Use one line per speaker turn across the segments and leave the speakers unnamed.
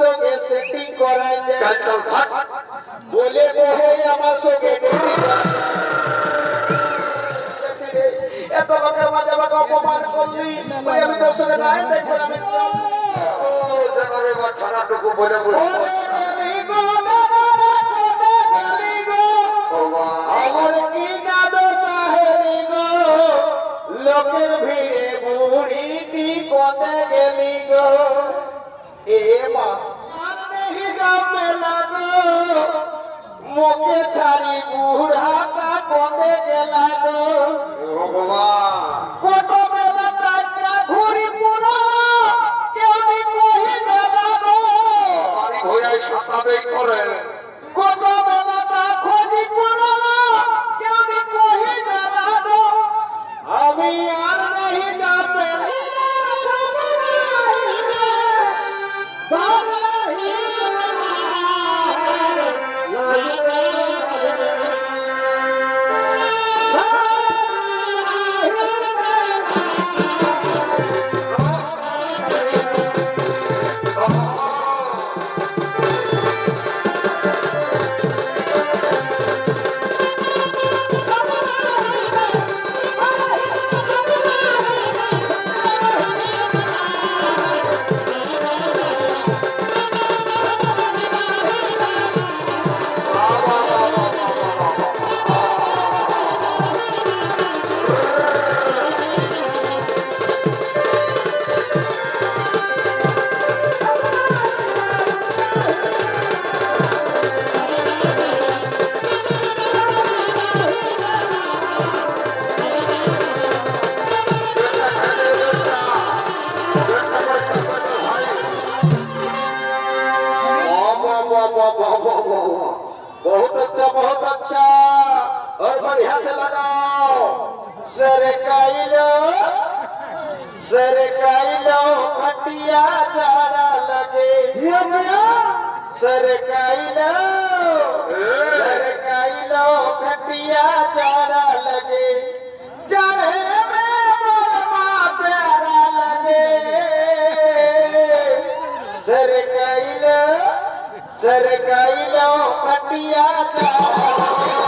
সঙ্গে সেটিং করাই বলে বহে আমার সঙ্গে এত লোকের মাঝে আমাকে অপমান করলি। আমি তোর সঙ্গে নাই দেখব আমি
খানাটুকু বলে?
আমার কি কাদো সাহেবি গো? লোকের ভিড়ে বুড়িটি কোতে গেলি গো? এ মা মোকে ছাড়ি বুড়াটা কোতে গেলা গো। কত বেলা টাকা ঘুরি পুরানো কেউ কহি গেলা গো।
বাড়ি ভয়াই করে
वाह, वाह, वाह, वाह, वाह। बहुत अच्छा बहुत अच्छा। और बढ़िया से लगाओ। सरकाइलो सरकाइलो खटिया चारा लगे। सरकाइलो सरकाइलो खटिया चारा लगे। चढ़े प्यारा लगे। सरकाइलो सरकाई लो कटिया का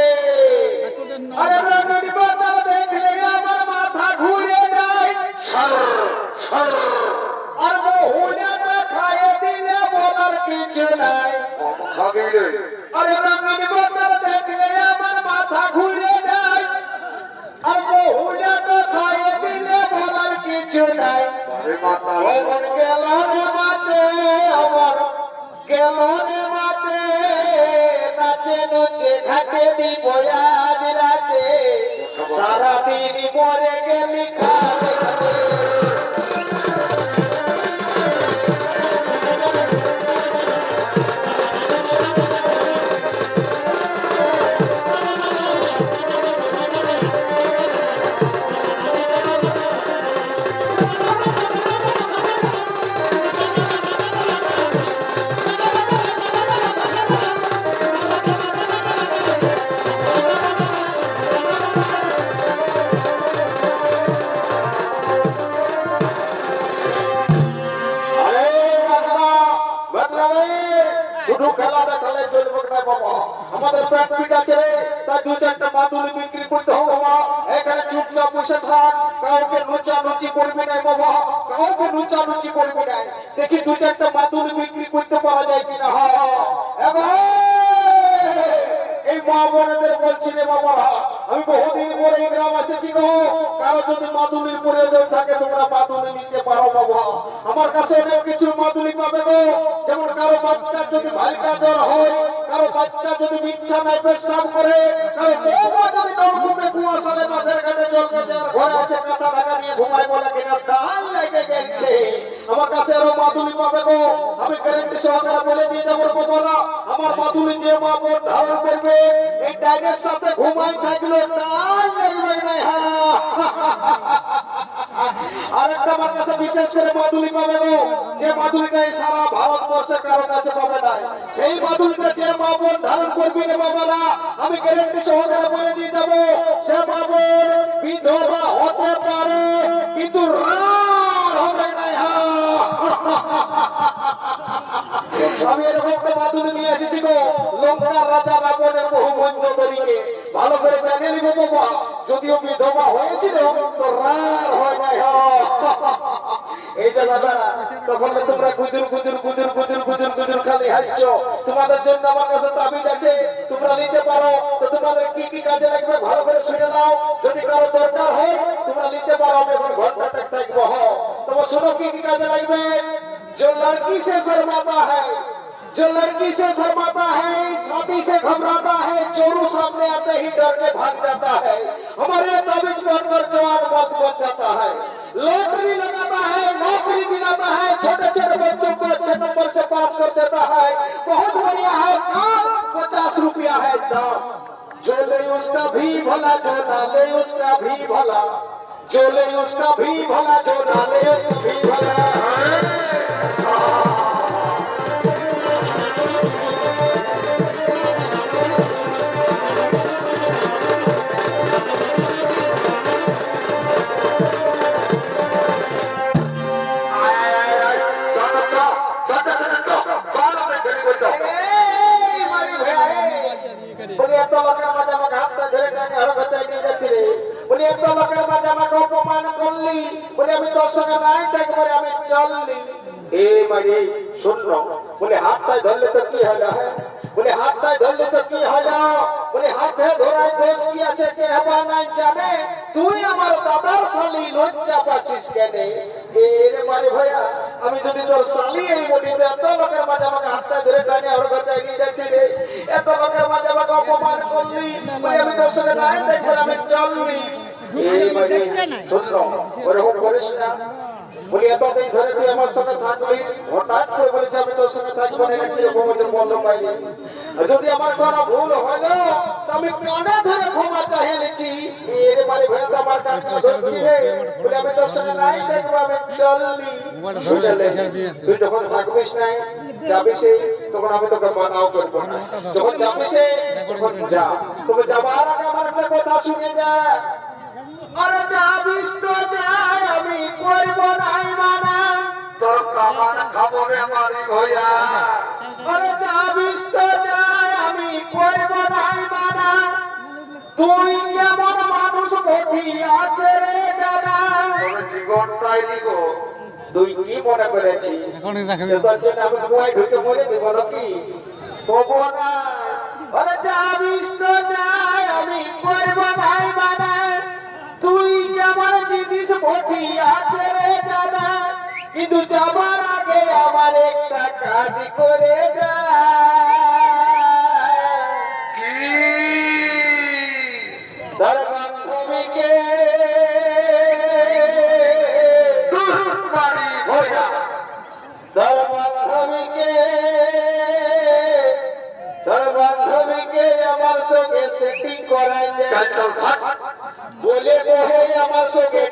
ঘাটে দিব রাতে সারাদিন মরে গেলি খাবে আমাদের পেট পিট রে। তাই দু চারটা মাদুলি বিক্রি করতে হবে বাবা এখানে চুপচাপ বসে থাক। কাউকে লুচা লুচি করবি না বাবা। কাউকে লুচা লুচি করবি না। দেখি দু চারটা মাদুলি বিক্রি করতে পারা যায় কিনা। হ্যাঁ এই মা বোনেদের বলছি রে বাবা আমি বহুদিন পরে এই গ্রাম এসেছি গো। কারও যদি মাদুলির প্রয়োজন থাকে, তোমরা মাদুলি নিতে পারো বাবা। আমার কাছে অনেক কিছু মাদুলি পাবে গো। যেমন কারও বাচ্চার যদি ভাইকা জ্বর হয়, কারও বাচ্চা যদি বিছানায় পেশাব করে, কারও বৌমা যদি নলকূপে কুয়াশালে মাঠের ঘাটে জল পেতে ঘরে আসে কাঁথা ঢাকা নিয়ে ঘুমায় বলে কিনা ডাল লেগে গেছে। আমার কাছে আরও মাদুলি পাবে গো। আমি গ্যারেন্টি সহকারে বলে দিয়ে যাব বাবারা। আমার মাদুলি যে মা বোন ধারণ করবে, এই ডাইনের সাথে ঘুমাই থাকল ডাল লাগবে না হ্যাঁ আরেকটা আমার কাছে বিশেষ করে মাদুলি পাবে যে মাদুলিটা সারা ভারতবর্ষে কারও কাছে পাবে না। সেই মাদুলিটা যে মা ধারণ করবি রে বাবারা, আমি গ্যারেন্টি সহকারে বলে দিয়ে যাব সে মা বিধবা হতে পারে, কিন্তু রার হবে না আমি এরকম একটা মাদুলি নিয়ে এসেছি গো লঙ্কার রাজা রাবণের বহু বন্ধ করিকে ভালো করে জানে নিব বাবা যদিও বিধবা হয়েছিল তো রার হয় নাই হ। এই যে দাদারা তখন তো তোমরা গুজুর গুজুর গুজুর গুজুর গুজুর গুজুর খালি হাসছো তোমাদের জন্য আমার কাছে তাবিজ আছে তোমরা নিতে পারো তো তোমাদের কি কি কাজে লাগবে ভালো করে শুনে নাও যদি কারো দরকার হয় তোমরা নিতে পারো আমি এখন ঘন্টা টেক থাকবো হ তোমার শোনো কি কি কাজে লাগবে जो लड़की से शर्माता है जो लड़की से शर्माता है, शादी से घबराता है, चोरू सामने आते ही डर के भाग जाता है। हमारे ताबिज बनकर जवान मत बन जाता है। लॉटरी लगाता है, नौकरी दिलाता है छोटे छोटे बच्चों को अच्छे नंबर से पास कर देता है। बहुत बढ़िया है, काम पचास रुपया है दाम। जो ले उसका भी भला, जो ना ले उसका भी भला। जो ले उसका भी भला, जो ना ले उसका भी भला। বলি এত লোকের মাঝে আমাকে হাতটা ধরে টানে হড় গচাই দিয়ে যাচ্ছি রে বলি এত লোকের মাঝে আমাকে অপমান করলি বলি আমি তোর সঙ্গে নাই থাকব আমি চললি এ মারি শুনলো বলে হাতটায় ধরলে তো কি হলো? বলে, হাতটায় ধরলে তো কি হলো? বলে হাতে ধরায় দোষ কি আছে কে হবা নাই জানে? তুই আমার দাদার শালি লজ্জা পাচ্ছিস কেনে? এ রে মারি ভাইয়া আমি যদি তোর শালি এই বটিতে এত লোকের মাঝে আমাকে হাতটা ধরে টানে আর গচাই নিয়ে যাচ্ছি রে? এত লোকের মাঝে আমাকে অপমান করলি? বলে আমি তোর সঙ্গে নাই দেখব আমি চললি এই মারি শুনলো ওরকম করিস না। বলি এতদিন ধরে তুই আমার সঙ্গে থাকলিস হঠাৎ করে বলেছি আমি তোর সঙ্গে থাকব না কীরকম বলল পাইনি। যদি আমার কোনো ভুল হলো তো আমি কানে ধরে ক্ষমা চাহিয়ে নিচ্ছি। এর মানে ভয় আমার কানটা ধরছি রে বলে আমি তোর সঙ্গে নাই দেখব আমি চললি তুই যখন থাকবিস নাই যাবি সে তখন আমি তোকে মানাও করব যখন যাবি সে তখন যা। তবে যাবার আগে আমার একটা কথা শুনে যা। আমি করব নাই মানা।
তোর কামান মারি
আমি করব নাই মানা। তুই কেমন মানুষ আছে রে জানা।
জীবনটাই দিব?
তুই কি মনে করেছি
এখনই রাখবি
যে তোর জন্য আমি কুয়ায় ঢুকে মরে দেবো নাকি? কবো না। আমি করব নাই ভটি আছে রে জানা কিন্তু যাবার আগে আমার একটা কাজ করে যা।
কি
ধর বান্ধবীকে
মারি ভইয়া
ধর বান্ধবীকে ধর বান্ধবীকে আমার সঙ্গে সেটিং করাই যায় বলে বহে আমার সঙ্গে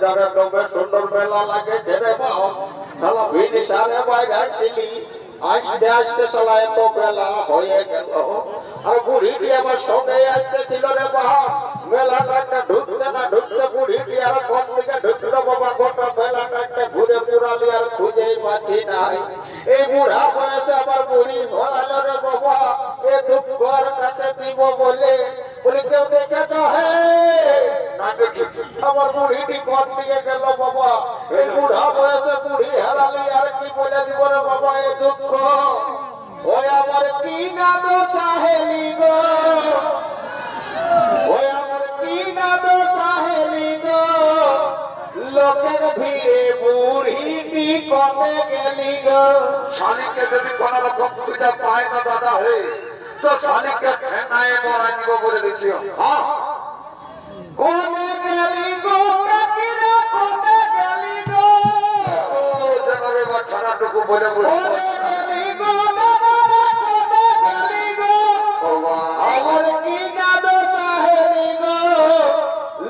বাজারে ডবে সুন্দর মেলা লাগে ছেড়ে বাও শালা ভিড় সারে বাইরে ছিলি। আসতে আসতে শালা এত বেলা হয়ে গেল। আর বুড়িটি আমার সঙ্গে আসতেছিল রে বাবা। মেলাটা একটা ঢুকতে না ঢুকতে বুড়িটি আর কোন দিকে ঢুকলো বাবা? গোটা মেলাটা একটা ঘুরে পুরালি আর খুঁজেই পাচ্ছি নাই। এই বুড়া বয়সে আমার বুড়ি ভরালো রে বাবা। এ দুঃখ আর কাছে দিব বলে? বলে, কেউ দেখে তো হে আমার বুড়িটি বয়সে বুড়ি হারালি আর কি বলে দিব রে বাবা এ দুঃখ? ওই আমার কি না দো সাহেলি গো? ওই আমার কি না দো সাহেলি গো? লোকের ভিড়ে বুড়িটি কমে গেলি গো?
শালিকে যদি কোন রকম সুবিধা পায় না দাদা হে তো শালিকে ফেনায় মরা বলে দিচ্ছি। হ্যাঁ
গো,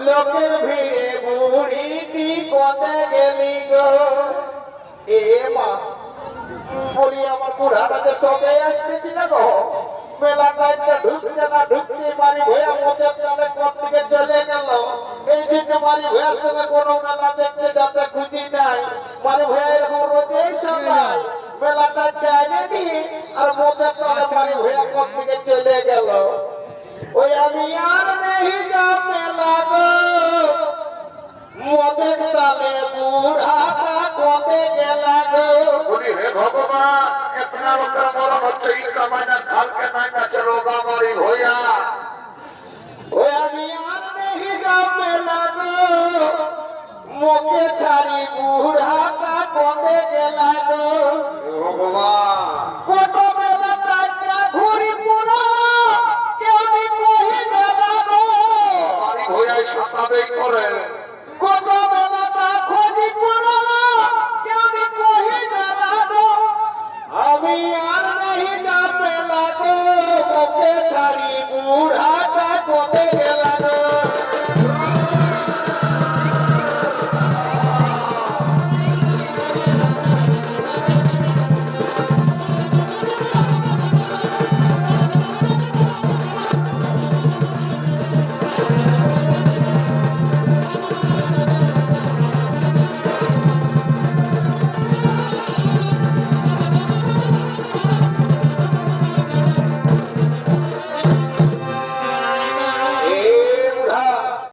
লোকের ভিড়ে বুড়িটি কমে গেলি গো। এ মা, বলি আমার বুড়াটা যে সবে আসতেছি না গো? মেলাটা একটা ঢুকতে না ঢুকতে মারি ভয়া মদের তালে কোন দিকে চলে গেল। এই দিকে মারি সঙ্গে কোনো মেলা দেখতে যাতে খুঁজি নাই। মারি ভয়া এরকম রোজেই সবাই মেলাটা টাইমেনি আর মদের তালে মারি ভয়া কোন দিকে চলে গেল। ওই আমি আর নেই যা মেলা গো। মদের তালে বুড়াটা কোতে গেলা গো?
বলি হে ভগবান! এতনা লোকের মরণ হচ্ছে এই কামাইনা কালকে নাই কাছে রোগা মারি ভইয়া
ওই আমি আর নেই গামে লাগো মোকে ছাড়ি বুড়াটা কমে গেলা গো
হে ভগবান।
কত বেলা টাকা ঘুরি পুরা কেউ কহি গেলা গো
মারি ভইয়াই সাতাবেই করে